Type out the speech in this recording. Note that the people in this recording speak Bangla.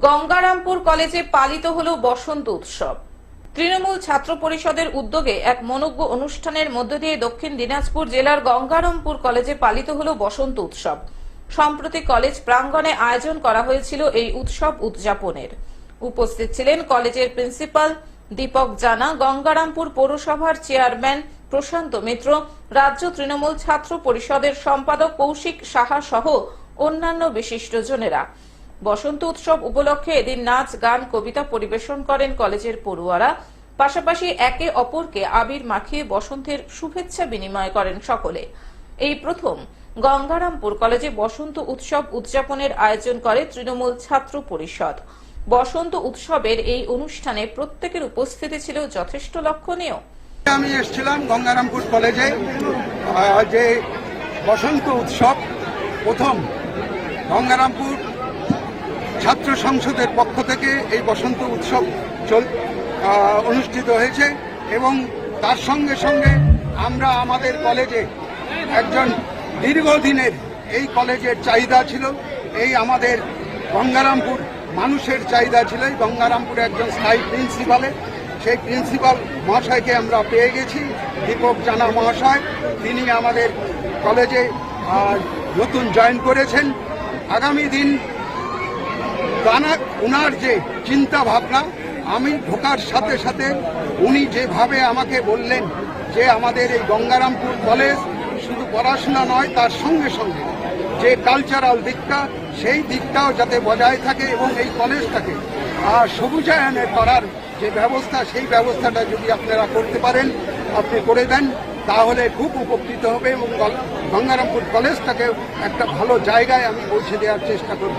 গঙ্গারামপুর কলেজে পালিত হল বসন্ত উৎসব। তৃণমূল ছাত্র পরিষদের উদ্যোগে এক মনজ্ঞ অনুষ্ঠানের মধ্য দিয়ে দক্ষিণ দিনাজপুর জেলার গঙ্গারামপুর কলেজে পালিত হল বসন্ত উৎসব। সম্প্রতি কলেজ প্রাঙ্গণে আয়োজন করা হয়েছিল এই উৎসব উদযাপনের। উপস্থিত ছিলেন কলেজের প্রিন্সিপাল দীপক জানা, গঙ্গারামপুর পৌরসভার চেয়ারম্যান প্রশান্ত মিত্র, রাজ্য তৃণমূল ছাত্র পরিষদের সম্পাদক কৌশিক সাহা সহ অন্যান্য বিশিষ্টজনেরা। বসন্ত উৎসব উপলক্ষে এদিন নাচ, গান, কবিতা পরিবেশন করেন কলেজের পড়ুয়ারা। পাশাপাশি একে অপরকে আবির মাখিয়ে বসন্তের শুভেচ্ছা বিনিময় করেন সকলে। এই প্রথম গঙ্গারামপুর কলেজে বসন্ত উৎসব উদযাপনের আয়োজন করে তৃণমূল ছাত্র পরিষদ। বসন্ত উৎসবের এই অনুষ্ঠানে প্রত্যেকের উপস্থিতি ছিল যথেষ্ট লক্ষণীয়। আমি এসেছিলাম গঙ্গারামপুর কলেজে। যে বসন্ত উৎসব প্রথম গঙ্গারামপুর ছাত্র সংসদের পক্ষ থেকে এই বসন্ত উৎসব চল অনুষ্ঠিত হয়েছে এবং তার সঙ্গে সঙ্গে আমরা আমাদের কলেজে একজন দীর্ঘদিনের এই কলেজের চাহিদা ছিল। এই আমাদের গঙ্গারামপুর মানুষের চাহিদা ছিল। এই গঙ্গারামপুরে একজন স্থায়ী প্রিন্সিপালের সেই প্রিন্সিপাল মহাশয়কে আমরা পেয়ে গেছি, দীপক জানা মহাশয়। তিনি আমাদের কলেজে নতুন জয়েন করেছেন। আগামী দিন ওনার যে চিন্তা ভাবনা আমি ঢোকার সাথে সাথে উনি যেভাবে আমাকে বললেন যে আমাদের এই গঙ্গারামপুর কলেজ শুধু পড়াশোনা নয়, তার সঙ্গে সঙ্গে যে কালচারাল দিকটা, সেই দিকটাও যাতে বজায় থাকে এবং এই কলেজটাকে আর সবুজায়নের করার যে ব্যবস্থা, সেই ব্যবস্থাটা যদি আপনারা করতে পারেন, আপনি করে দেন, তাহলে খুব উপকৃত হবে এবং গঙ্গারামপুর কলেজটাকে একটা ভালো জায়গায় আমি পৌঁছে দেওয়ার চেষ্টা করব।